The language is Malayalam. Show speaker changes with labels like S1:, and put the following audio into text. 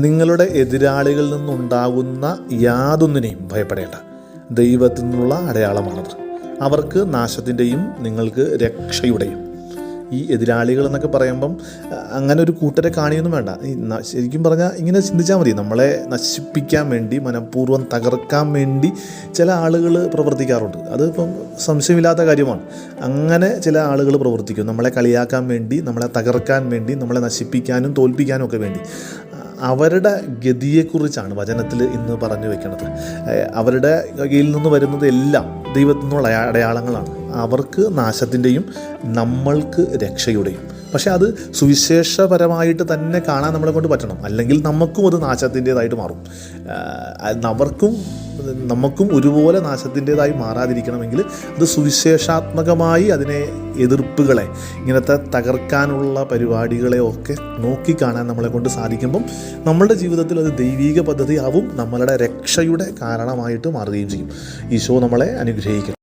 S1: നിങ്ങളുടെ എതിരാളികളിൽ നിന്നുണ്ടാകുന്ന യാതൊന്നിനെയും ഭയപ്പെടേണ്ട. ദൈവത്തിൽ നിന്നുള്ള അടയാളമാണത്. അവർക്ക് നാശത്തിന്റെയും നിങ്ങൾക്ക് രക്ഷയുടെയും. ഈ എതിരാളികൾ എന്നൊക്കെ പറയുമ്പം അങ്ങനെ ഒരു കൂട്ടരെ കാണിയൊന്നും വേണ്ട. ശരിക്കും പറഞ്ഞാൽ ഇങ്ങനെ ചിന്തിച്ചാൽ മതി. നമ്മളെ നശിപ്പിക്കാൻ വേണ്ടി മനഃപൂർവം തകർക്കാൻ വേണ്ടി ചില ആളുകൾ പ്രവർത്തിക്കാറുണ്ട്. അതിപ്പം സംശയമില്ലാത്ത കാര്യമാണ്. അങ്ങനെ ചില ആളുകൾ പ്രവർത്തിക്കും. നമ്മളെ കളിയാക്കാൻ വേണ്ടി നമ്മളെ തകർക്കാൻ വേണ്ടി നമ്മളെ നശിപ്പിക്കാനും തോൽപ്പിക്കാനും ഒക്കെ വേണ്ടി. അവരുടെ ഗതിയെക്കുറിച്ചാണ് വചനത്തിൽ ഇന്ന് പറഞ്ഞു വെക്കുന്നത് അവരുടെ കയ്യിൽ നിന്ന് വരുന്നത് എല്ലാം ദൈവത്തിൽ നിന്നുള്ള അടയാളങ്ങളാണ്. അവർക്ക് നാശത്തിന്റെയും നമ്മൾക്ക് രക്ഷയുടെയും. പക്ഷേ അത് സുവിശേഷപരമായിട്ട് തന്നെ കാണാൻ നമ്മളെ കൊണ്ട് പറ്റണം. അല്ലെങ്കിൽ നമുക്കും അത് നാശത്തിന്റേതായിട്ട് മാറും. അവർക്കും നമുക്കും ഒരുപോലെ നാശത്തിന്റേതായി മാറാതിരിക്കണമെങ്കിൽ അത് സുവിശേഷാത്മകമായി അതിനെ എതിർപ്പുകളെ ഇങ്ങനത്തെ തകർക്കാനുള്ള പരിപാടികളെ ഒക്കെ നോക്കിക്കാണാൻ നമ്മളെ കൊണ്ട് സാധിക്കുമ്പം നമ്മളുടെ ജീവിതത്തിൽ അത് ദൈവീക പദ്ധതിയാവും നമ്മളുടെ രക്ഷയുടെ കാരണമായിട്ട് മാറുകയും ചെയ്യും. ഈശോ നമ്മളെ അനുഗ്രഹിക്കട്ടെ.